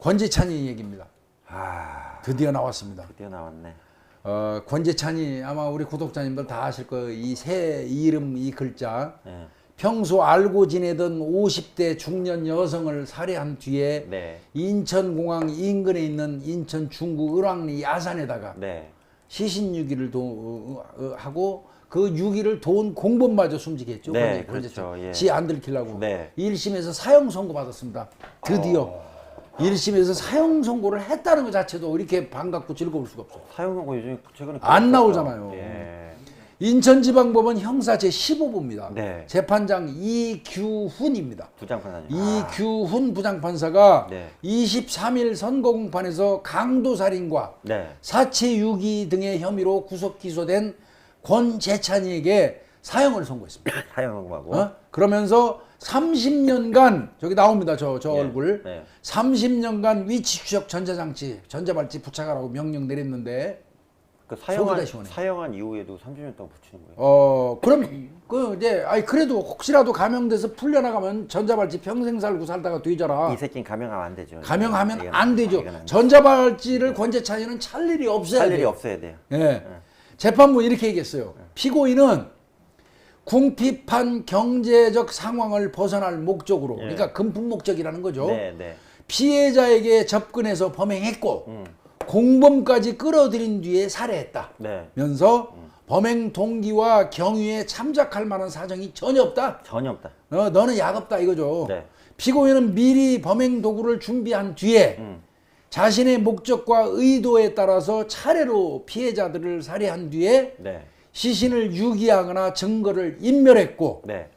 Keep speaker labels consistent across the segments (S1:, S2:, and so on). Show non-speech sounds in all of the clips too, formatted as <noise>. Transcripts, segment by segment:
S1: 권재찬이 얘기입니다.
S2: 아,
S1: 드디어 나왔습니다.
S2: 드디어 나왔네.
S1: 어, 권재찬이 아마 우리 구독자님들 다 아실 거예요. 이 새 이름 이 글자
S2: 네.
S1: 평소 알고 지내던 50대 중년 여성을 살해한 뒤에
S2: 네.
S1: 인천공항 인근에 있는 인천 중구 을왕리 야산에다가
S2: 네.
S1: 시신 유기를 도, 어, 어, 하고 그 유기를 도운 공범마저 숨지게 했죠.
S2: 네. 그렇죠. 예.
S1: 지안 들키려고.
S2: 네.
S1: 1심에서 사형 선고 받았습니다. 드디어
S2: 어.
S1: 1심에서 사형 선고를 했다는 것 자체도 이렇게 반갑고 즐거울 수가 없어요.
S2: 거 요즘 최근에
S1: 안
S2: 그랬었죠.
S1: 나오잖아요.
S2: 예.
S1: 인천지방법원 형사 제15부입니다.
S2: 네.
S1: 재판장 이규훈입니다.
S2: 부장판사님.
S1: 이규훈 부장판사가
S2: 네.
S1: 23일 선거공판에서 강도살인과
S2: 네.
S1: 사체유기 등의 혐의로 구속 기소된 권재찬이에게 사형을 선고했습니다. <laughs>
S2: 사용한 거하고.
S1: 어? 그러면서 30년간 저기 나옵니다. 저저
S2: 예,
S1: 얼굴.
S2: 네.
S1: 30년간 위치 추적 전자장치 전자발찌 부착하라고 명령 내렸는데
S2: 그 사용한
S1: 시원해.
S2: 사용한 이후에도 30년 동안 붙이는 거예요.
S1: 어 그럼 그 이제 아니 그래도 혹시라도 감염돼서 풀려나가면 전자발찌 평생 살고 살다가 뒤져라.
S2: 이 새끼는 감염하면 안 되죠.
S1: 감염하면
S2: 이거는-
S1: 안 되죠.
S2: 이거는
S1: 전자발찌를 권재찬이는 찰 일이 없어야
S2: 할
S1: 돼요.
S2: 일이 없어야 돼요.
S1: 예. 재판부 이렇게 얘기했어요. 피고인은 궁핍한 경제적 상황을 벗어날 목적으로,
S2: 예.
S1: 그러니까 금품 목적이라는 거죠.
S2: 네, 네.
S1: 피해자에게 접근해서 범행했고
S2: 음.
S1: 공범까지 끌어들인 뒤에 살해했다.
S2: 네.
S1: 면서 범행 동기와 경위에 참작할 만한 사정이 전혀 없다.
S2: 전혀 없다.
S1: 어, 너는 약없다 이거죠.
S2: 네.
S1: 피고인은 미리 범행 도구를 준비한 뒤에
S2: 음.
S1: 자신의 목적과 의도에 따라서 차례로 피해자들을 살해한 뒤에
S2: 네.
S1: 시신을 유기하거나 증거를 인멸했고
S2: 네.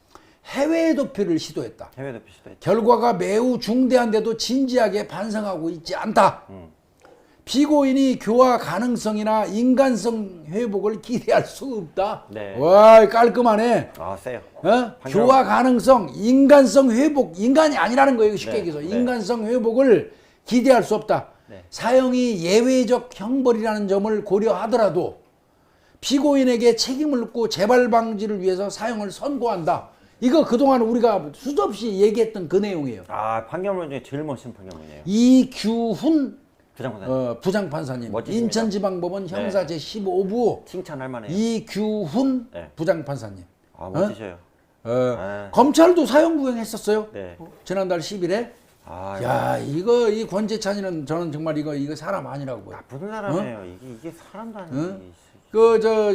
S1: 해외 도피를 시도했다.
S2: 해외 도피 시도 했죠.
S1: 결과가 매우 중대한데도 진지하게 반성하고 있지 않다.
S2: 음.
S1: 피고인이 교화 가능성이나 인간성 회복을 기대할 수 없다.
S2: 네.
S1: 와 깔끔하네.
S2: 아, 세요.
S1: 어? 교화 가능성, 인간성 회복, 인간이 아니라는 거예요. 쉽게
S2: 네,
S1: 얘기해서
S2: 네.
S1: 인간성 회복을 기대할 수 없다.
S2: 네.
S1: 사형이 예외적 형벌이라는 점을 고려하더라도 피고인에게 책임을 묻고 재발 방지를 위해서 사형을 선고한다. 이거 그동안 우리가 수없이 얘기했던 그 내용이에요.
S2: 아, 판결문 중에 제일 멋진 판결문이에요.
S1: 이규훈
S2: 부장판사님.
S1: 어, 부장판사님,
S2: 멋지십니다.
S1: 인천지방법원 형사 제 15부
S2: 칭찬할 만해요.
S1: 이규훈
S2: 네.
S1: 부장판사님.
S2: 아, 멋지셔요.
S1: 어,
S2: 아.
S1: 검찰도 사형 구형했었어요.
S2: 네.
S1: 지난달 10일에.
S2: 아,
S1: 야 이거 이 권재찬이는 저는 정말 이거 이거 사람 아니라고 봐요.
S2: 나쁜 사람이에요. 이게 이게 사람도 아니지.
S1: 그 저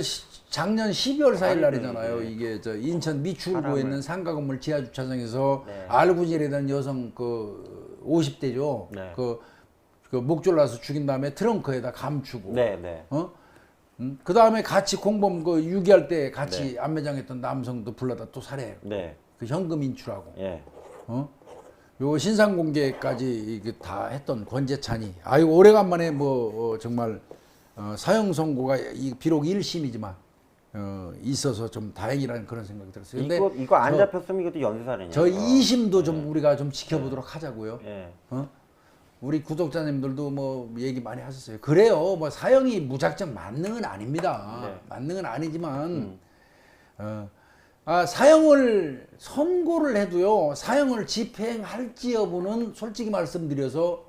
S1: 작년 12월 4일
S2: 아이고,
S1: 날이잖아요.
S2: 이게.
S1: 이게 저 인천 미추홀구에 있는 상가 건물 지하 주차장에서
S2: 네.
S1: 알구질이던 여성 그 50대죠.
S2: 네.
S1: 그, 그 목졸라서 죽인 다음에 트렁크에다 감추고.
S2: 네, 네.
S1: 어? 음? 그 다음에 같이 공범 그 유기할 때 같이
S2: 네.
S1: 안매장했던 남성도 불러다 또 살해해요.
S2: 네.
S1: 그 현금 인출하고.
S2: 예.
S1: 어? 요 신상 공개까지 이게 다 했던 권재찬이 아유 오래간만에 뭐 어, 정말 어, 사형 선고가 이, 비록 1심이지만 어, 있어서 좀 다행이라는 그런 생각이 들었어요. 근데
S2: 이거 이거 안
S1: 저-
S2: 잡혔으면 이것도 연쇄살인이에요.
S1: 저 2심도 좀 우리가 좀 지켜보도록 하자고요.
S2: 예.
S1: 어? 우리 구독자님들도 뭐 얘기 많이 하셨어요. 그래요. 뭐 사형이 무작정 만능은 아닙니다.
S2: 네.
S1: 만능은 아니지만 어, 아, 사형을 선고를 해도요. 사형을 집행할지 여부는 솔직히 말씀드려서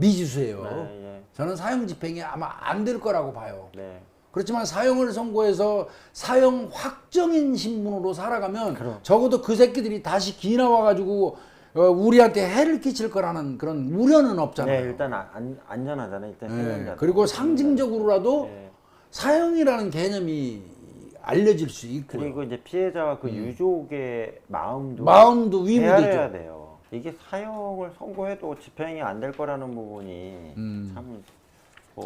S1: 미지수예요.
S2: 네, 예.
S1: 저는 사형 집행이 아마 안 될 거라고 봐요.
S2: 네.
S1: 그렇지만 사형을 선고해서 사형 확정인 신분으로 살아가면
S2: 그럼.
S1: 적어도 그 새끼들이 다시 기 나 와가지고 어, 우리한테 해를 끼칠 거라는 그런 우려는 없잖아요.
S2: 네, 일단 안, 안- 안전하잖아요. 일단
S1: 예,
S2: 생존자.
S1: 그리고 상징적으로라도
S2: 예.
S1: 사형이라는 개념이 알려질 수 있고요.
S2: 그리고 이제 피해자와 그 유족의 마음도
S1: 음. 마음도
S2: 헤아려야
S1: 위무되죠.
S2: 돼요. 이게 사형을 선고해도 집행이 안 될 거라는 부분이 참뭐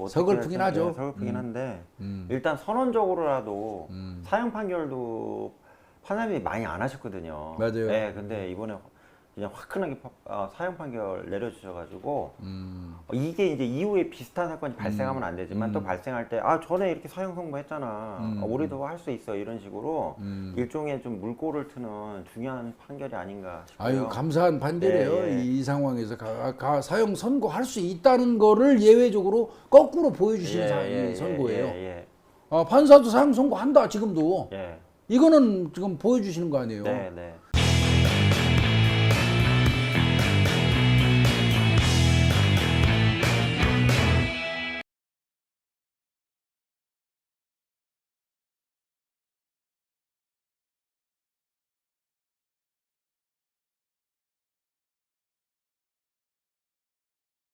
S1: 음. 서글프긴 하죠.
S2: 네, 서글프긴 한데
S1: 음.
S2: 일단 선언적으로라도 사형 판결도 판사님이 많이 안 하셨거든요.
S1: 맞아요.
S2: 네, 근데 이번에 그냥 화끈하게 파- 어, 사형 판결 내려주셔가지고
S1: 음.
S2: 어, 이게 이제 이후에 비슷한 사건이 발생하면 안 되지만
S1: 음.
S2: 또 발생할 때 아 전에 이렇게 사형 선고했잖아 아, 우리도 할 수 있어 이런 식으로
S1: 음.
S2: 일종의 좀 물꼬를 트는 중요한 판결이 아닌가 싶어요.
S1: 아유 감사한 판결이에요.
S2: 예, 예.
S1: 이, 이 상황에서 가, 가- 사형 선고할 수 있다는 거를 예외적으로 거꾸로 보여주시는 사- 이 선고예요.
S2: 예,
S1: 아, 판사도 사형 선고한다 지금도.
S2: 예, 예.
S1: 이거는 지금 보여주시는 거 아니에요.
S2: 네, 네.